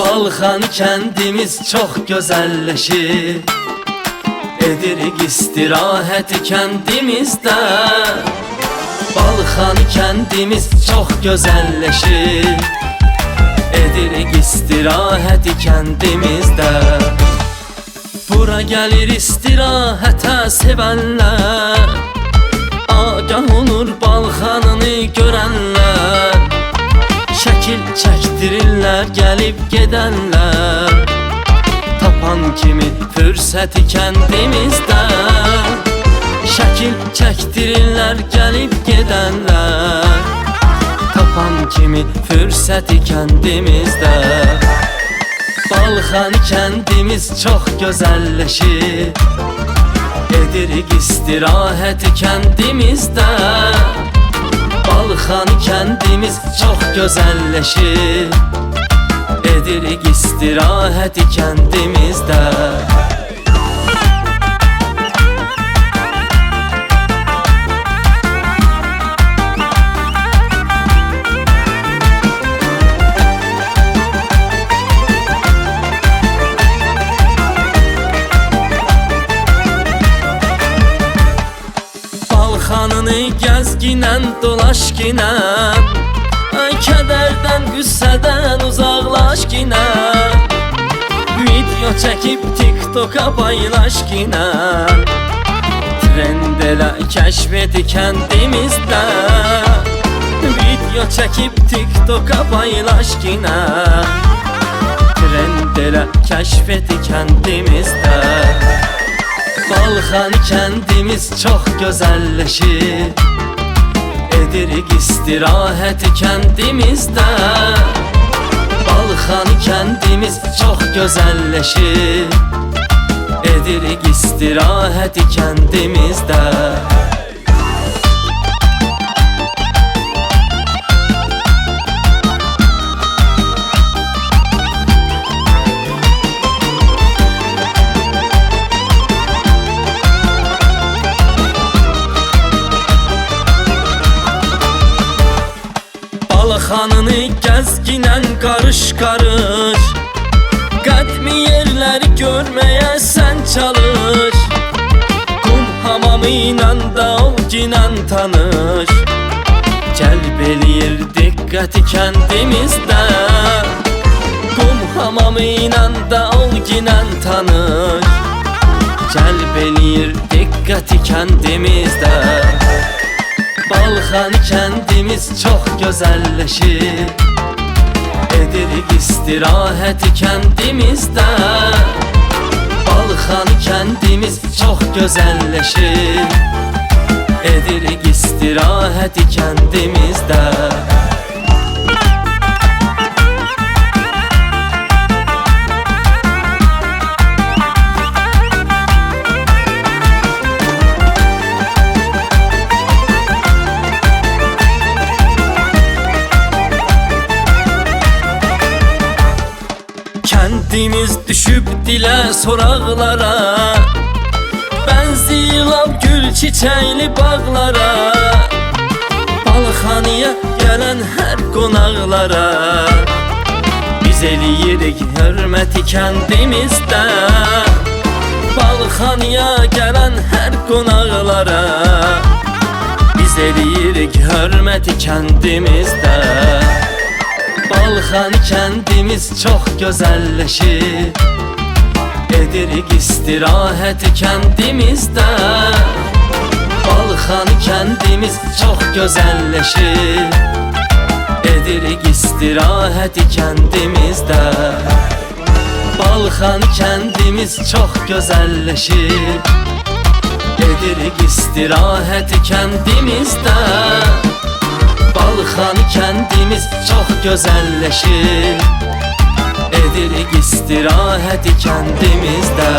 Balxan kəndimiz çox gözəlləşir Edirik istirahəti kəndimizdə Balxan kəndimiz çox gözəlləşir Edirik istirahəti kəndimizdə Bura gəlir istirahətə sevənlər Agah olur balxanını görənlər Şəkil çəkdirirlər gəlib gedənlər Tapan kimi fürsəti kəndimizdə Şəkil çəkdirirlər gəlib gedənlər Tapan kimi fürsəti kəndimizdə Balxan kəndimiz çox gözəlləşir Edirik istirahəti kəndimizdə Balxan kəndimiz çox gözəlləşir Edirik istirahəti kəndimizdə Balxanını gəzginən dolaşginən Ay kədərdən, qüssədən uzaqlaşginən Video çəkib TikToka paylaşginən Trend elə kəşf Video çəkib TikToka paylaşginən Trend elə kəşf edi kəndimizdə Balxan kəndimiz Edirik istirahəti kəndimizdə Balxan kəndimiz çox gözəlləşir Edirik istirahəti kəndimizdə Balxanını gəzginən qarış-qarış Qədmi yerləri görməyə sən çalış. Qum hamamı ilə da o ginən tanış. Cəlb eləyir diqqəti kəndimizdə Qum hamamı ilə da o ginən tanış. Cəlb eləyir diqqəti kəndimizdə Balxan kəndimiz çox gözəlləşir Edirik istirahəti kəndimizdə Balxan kəndimiz çox gözəlləşir Edirik istirahəti kəndimizdə Kəndimiz düşüb dilə soraqlara Bənziyilab gül çiçəkli bağlara. Balxaniya gələn hər qonaqlara. Biz eləyirik hörməti kəndimizdə. Balxaniya gələn hər qonaqlara. Biz eləyirik hörməti kəndimizdə Balxan kəndimiz çox gözəlləşir Edirik istirahəti kəndimizdə Balxan kəndimiz çox gözəlləşir Edirik istirahəti kəndimizdə Balxan kəndimiz çox gözəlləşir Edirik istirahəti kəndimizdə Balxan kəndimiz çox gözəlləşir Edirik istirahəti kəndimizdə